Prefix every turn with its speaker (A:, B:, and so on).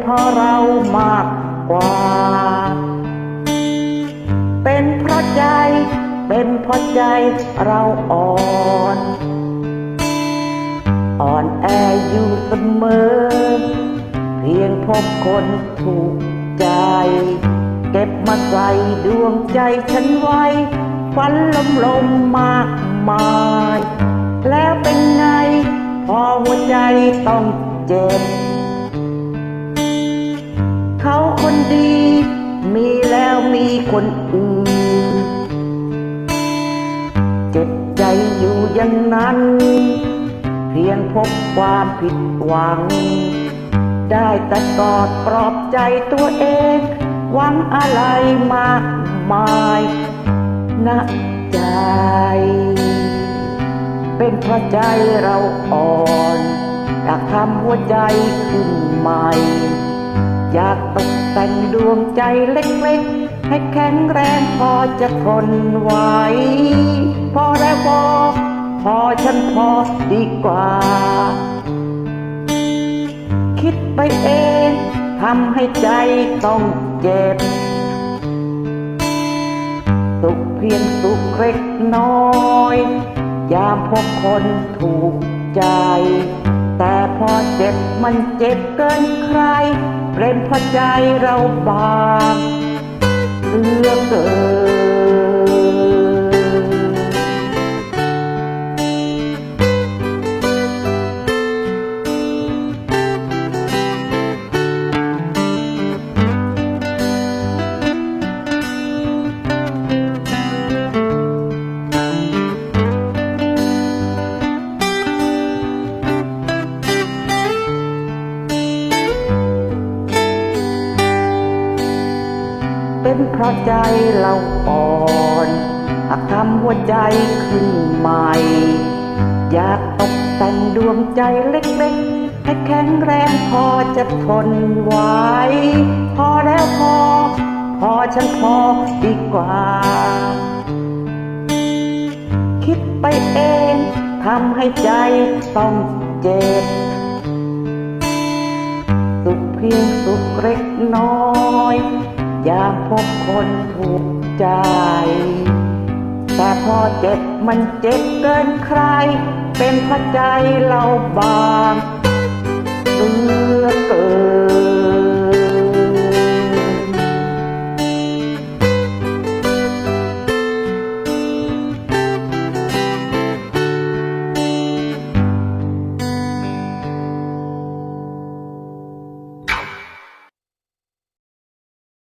A: เพราะเรามากกว่า เป็นเพราะใจ เป็นเพราะใจเราอ่อน อ่อนแออยู่เสมอ เพียงพบคนถูกใจ เก็บมาใส่ดวงใจฉันไว้ ฝันลมลมๆมากมาย แล้วเป็นไง พอหัวใจต้องเจ็บ คนอื่น เจ็บใจอยู่อย่างนั้น เพียงพบความผิดหวัง ได้แต่กอดปลอบใจตัวเอง หวังอะไรมากมายนะใจ เป็นเพราะใจเราอ่อนอยากทำหัวใจขึ้นใหม่ อยากตกแต่งดวงใจเล็กๆ ให้แข็งแรงพอจะทนไหวพอแล้วพอพอฉันพอดีกว่า คิดไปเองทำให้ใจต้องเจ็บ สุขเพียงสุขเล็กน้อย ยามพบคนถูกใจ แต่พอเจ็บมันเจ็บเกินใคร เป็นพราใจเราบาง เนเพราะใจเราอ่อนหากทำหัวใจขึ้นใหม่ อยากตกแต่งดวงใจเล็กๆ ให้แข็งแรงพอจะทนไหวพอแล้วพอ พอฉันพอดีกว่า คิดไปเองทำให้ใจต้องเจ็บ สุขเพียงสุขเล็กน้อย อยากพบคนถูกใจ แต่พอเจ็บมันเจ็บเกินใคร เป็นพระใจเราบาง